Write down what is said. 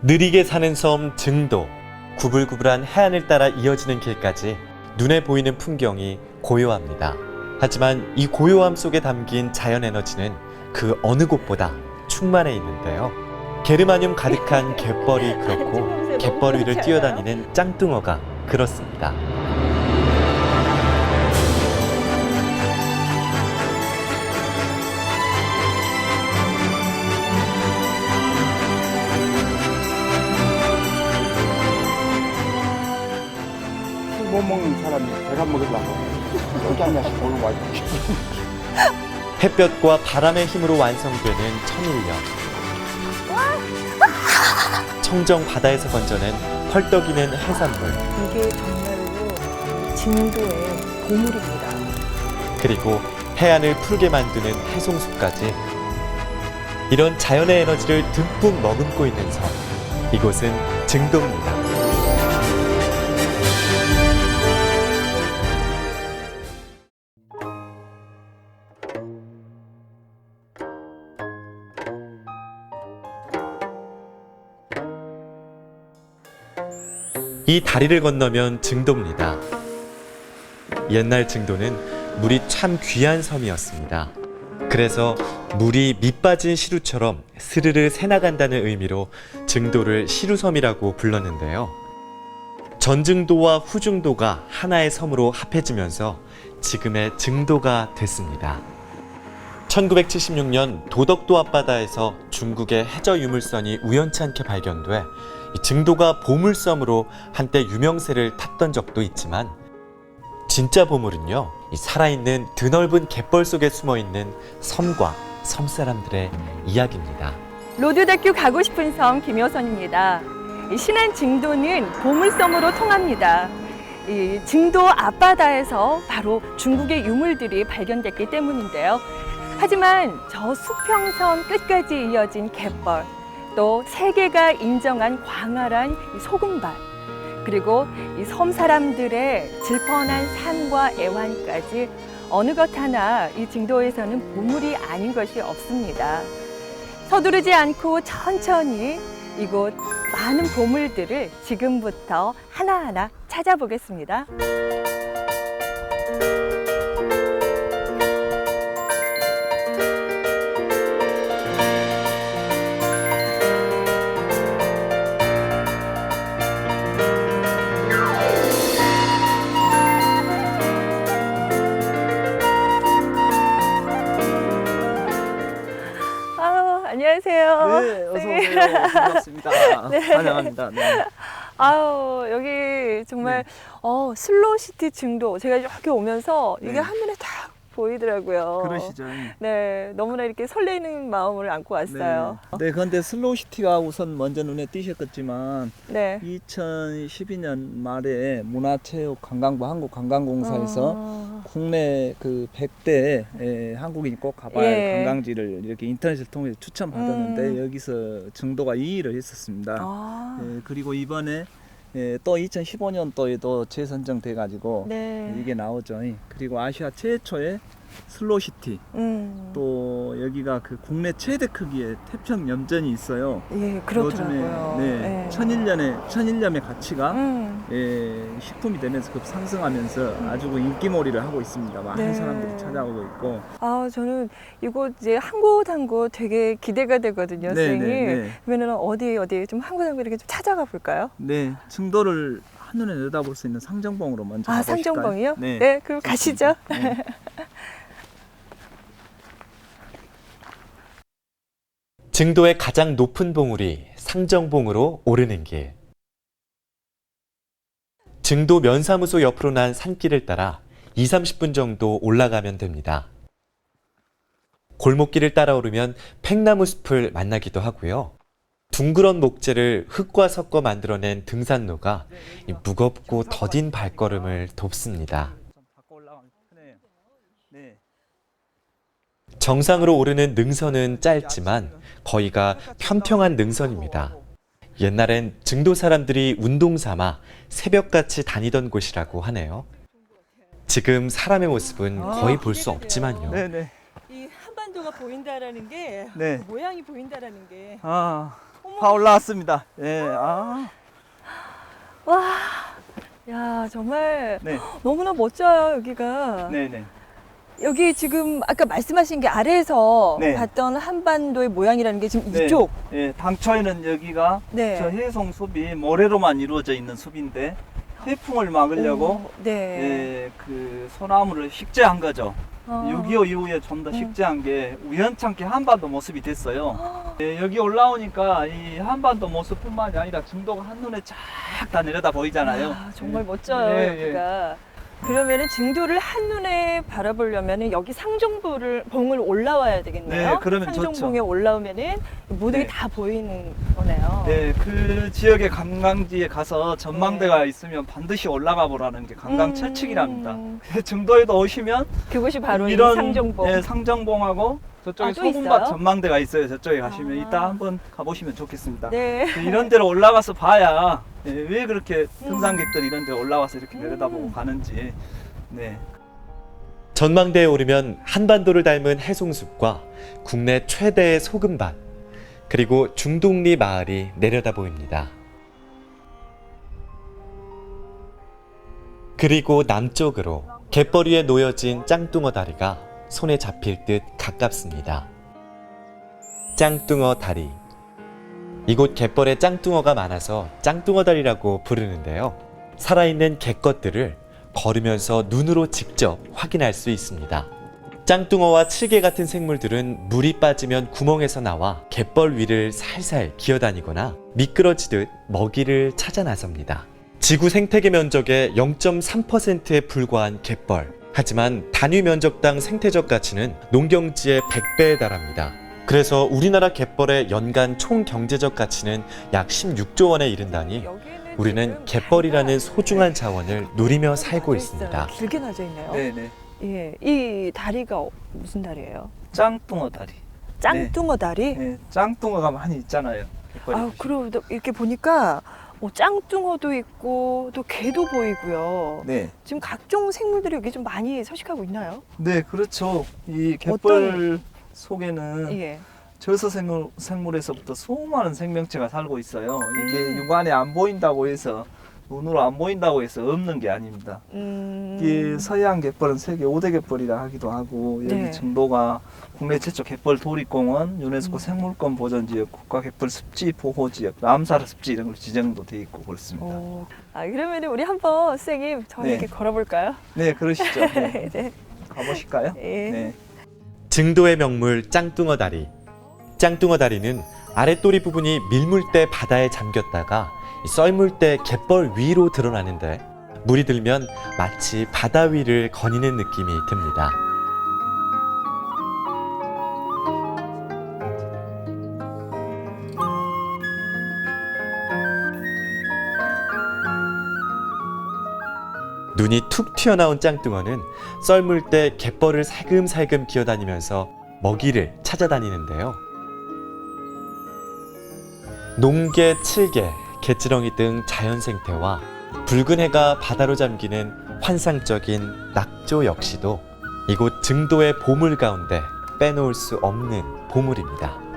느리게 사는 섬 증도. 구불구불한 해안을 따라 이어지는 길까지 눈에 보이는 풍경이 고요합니다. 하지만 이 고요함 속에 담긴 자연 에너지는 그 어느 곳보다 충만해 있는데요. 게르마늄 가득한 갯벌이 그렇고 갯벌 위를 뛰어다니는 짱뚱어가 그렇습니다. 못 먹는 사람이 배가 먹으려고 여기 한 잔씩 보는 거야. 햇볕과 바람의 힘으로 완성되는 천일염. 청정 바다에서 건져낸 펄떡이는 해산물. 이게 정말로 진도의 보물입니다. 그리고 해안을 푸르게 만드는 해송수까지 이런 자연의 에너지를 듬뿍 머금고 있는 섬 이곳은 증도입니다. 이 다리를 건너면 증도입니다. 옛날 증도는 물이 참 귀한 섬이었습니다. 그래서 물이 밑빠진 시루처럼 스르르 새나간다는 의미로 증도를 시루섬이라고 불렀는데요. 전증도와 후증도가 하나의 섬으로 합해지면서 지금의 증도가 됐습니다. 1976년 도덕도 앞바다에서 중국의 해저 유물선이 우연찮게 발견돼 이 증도가 보물섬으로 한때 유명세를 탔던 적도 있지만 진짜 보물은요, 이 살아있는 드넓은 갯벌 속에 숨어 있는 섬과 섬 사람들의 이야기입니다. 로드다큐 가고 싶은 섬 김효선입니다. 이 신안 증도는 보물섬으로 통합니다. 이 증도 앞바다에서 바로 중국의 유물들이 발견됐기 때문인데요. 하지만 저 수평선 끝까지 이어진 갯벌, 또 세계가 인정한 광활한 이 소금발, 그리고 이 섬 사람들의 질펀한 삶과 애환까지 어느 것 하나 이 증도에서는 보물이 아닌 것이 없습니다. 서두르지 않고 천천히 이곳 많은 보물들을 지금부터 하나하나 찾아보겠습니다. 반갑습니다. 환영합니다. 네. 아유, 여기 정말 어, 슬로우 시티 증도 제가 이렇게 오면서 이게 네. 한눈에 딱 보이더라고요. 그러시죠. 네, 너무나 이렇게 설레는 마음을 안고 왔어요. 네. 네, 그런데 슬로우시티가 우선 먼저 눈에 띄셨겠지만 네. 2012년 말에 문화체육 관광부 한국관광공사에서 어, 국내 그 100대 에, 한국인이 꼭 가봐야 할 예. 관광지를 이렇게 인터넷을 통해서 추천받았는데 음. 여기서 증도가 2위를 했었습니다. 아, 예, 그리고 이번에 예, 또 2015년도에도 재선정돼 가지고 네. 이게 나오죠. 그리고 아시아 최초의 슬로시티 음, 또 여기가 그 국내 최대 크기의 태평 염전이 있어요. 예, 그렇더라고요. 요즘에 네, 예. 천일년의 천일염의 가치가 음, 예, 식품이 되면서 급 상승하면서 아주 그 인기몰이를 하고 있습니다. 많은 네. 사람들이 찾아오고 있고. 아, 저는 이곳 이제 한 곳 한 곳 되게 기대가 되거든요, 선생님. 네. 그러면 어디 어디 좀 한 곳 한 곳 이렇게 좀 찾아가 볼까요? 네, 증도를 한눈에 내다볼 수 있는 상정봉으로 먼저 아, 가보실까요? 상정봉이요? 네. 그럼 가시죠. 네. 증도의 가장 높은 봉우리 상정봉으로 오르는 길. 증도 면사무소 옆으로 난 산길을 따라 2, 30분 정도 올라가면 됩니다. 골목길을 따라 오르면 팽나무 숲을 만나기도 하고요. 둥그런 목재를 흙과 섞어 만들어낸 등산로가 이 무겁고 더딘 발걸음을 돕습니다. 정상으로 오르는 능선은 짧지만 거의가 평평한 능선입니다. 옛날엔 증도 사람들이 운동 삼아 새벽같이 다니던 곳이라고 하네요. 지금 사람의 모습은 거의 볼 수 없지만요. 네, 네. 이 한반도가 보인다라는 게 네. 모양이 보인다라는 게 아, 파 올라왔습니다. 예, 아, 와, 야 정말 네, 너무나 멋져요 여기가. 네, 네. 여기 지금 아까 말씀하신 게 아래에서 네. 봤던 한반도의 모양이라는 게 지금 네. 이쪽. 예, 당초에는 여기가 네. 저 해송 숲이 모래로만 이루어져 있는 숲인데 해풍을 막으려고 오, 네. 예, 그 소나무를 식재한 거죠. 어. 6.25 이후에 좀더 음. 식재한 게 우연찮게 한반도 모습이 됐어요. 예, 여기 올라오니까 이 한반도 모습뿐만이 아니라 중도가 한눈에 쫙 다 내려다 보이잖아요. 아, 정말 예. 멋져요 네, 예. 여기가. 그러면은 증도를 한눈에 바라보려면은 여기 상정부를 봉을 올라와야 되겠네요. 네, 그러면 좋죠. 상정봉에 올라오면은 모든 게 네. 다 보이는 거네요. 네, 그 지역의 관광지에 가서 전망대가 있으면 반드시 올라가 보라는 게 관광 음, 철칙이랍니다. 중도에도 오시면 그것이 바로 이런 이 상정봉. 예, 상정봉하고 저쪽에 아, 또 소금밭 있어요? 전망대가 있어요. 저쪽에 가시면 아. 이따 한번 가보시면 좋겠습니다. 네. 그 이런 데로 올라가서 봐야 예, 왜 그렇게 음. 등산객들이 이런 데 올라와서 이렇게 음. 내려다보고 가는지 네. 전망대에 오르면 한반도를 닮은 해송숲과 국내 최대의 소금밭, 그리고 중동리 마을이 내려다 보입니다. 그리고 남쪽으로 갯벌 위에 놓여진 짱뚱어 다리가 손에 잡힐 듯 가깝습니다. 짱뚱어 다리. 이곳 갯벌에 짱뚱어가 많아서 짱뚱어 다리라고 부르는데요. 살아있는 갯것들을 걸으면서 눈으로 직접 확인할 수 있습니다. 짱뚱어와 칠개 같은 생물들은 물이 빠지면 구멍에서 나와 갯벌 위를 살살 기어다니거나 미끄러지듯 먹이를 찾아 나섭니다. 지구 생태계 면적의 0.3%에 불과한 갯벌. 하지만 단위 면적당 생태적 가치는 농경지의 100배에 달합니다. 그래서 우리나라 갯벌의 연간 총 경제적 가치는 약 16조 원에 이른다니 우리는 갯벌이라는 소중한 자원을 누리며 살고. 있습니다. 길게 나져 있네요. 네, 네. 예, 이 다리가 어- 무슨 다리예요? 짱뚱어 다리. 짱뚱어 다리? 네, 짱뚱어가 많이 있잖아요. 아, 보시면. 그리고 또 이렇게 보니까 뭐 짱뚱어도 있고 또 개도 보이고요. 네. 지금 각종 생물들이 여기 좀 많이 서식하고 있나요? 네, 그렇죠. 이 갯벌 속에는 예. 저서 생물, 생물에서부터 수많은 생명체가 살고 있어요. 이게 음. 육안에 안 보인다고 해서 눈으로 안 보인다고 해서 없는 게 아닙니다. 음. 이 서해안 갯벌은 세계 5대 갯벌이라 하기도 하고 여기 네. 정도가 국내 최초 갯벌 도립공원, 유네스코 음. 생물권 보전지역, 국가 갯벌 습지 보호지역, 람사르 습지 이런 걸로 지정도 돼 있고 그렇습니다. 오. 아, 그러면 우리 한번 선생님 저에게 네. 걸어볼까요? 네, 그러시죠. 네. 네. 가보실까요? 예. 네. 증도의 명물 짱뚱어 다리. 짱뚱어 다리는 아랫도리 부분이 밀물 때 바다에 잠겼다가 이 썰물 때 갯벌 위로 드러나는데 물이 들면 마치 바다 위를 거니는 느낌이 듭니다. 눈이 툭 튀어나온 짱뚱어는 썰물 때 갯벌을 살금살금 기어다니면서 먹이를 찾아다니는데요. 농개, 칠개, 개지렁이 등 자연 생태와 붉은 해가 바다로 잠기는 환상적인 낙조 역시도 이곳 증도의 보물 가운데 빼놓을 수 없는 보물입니다.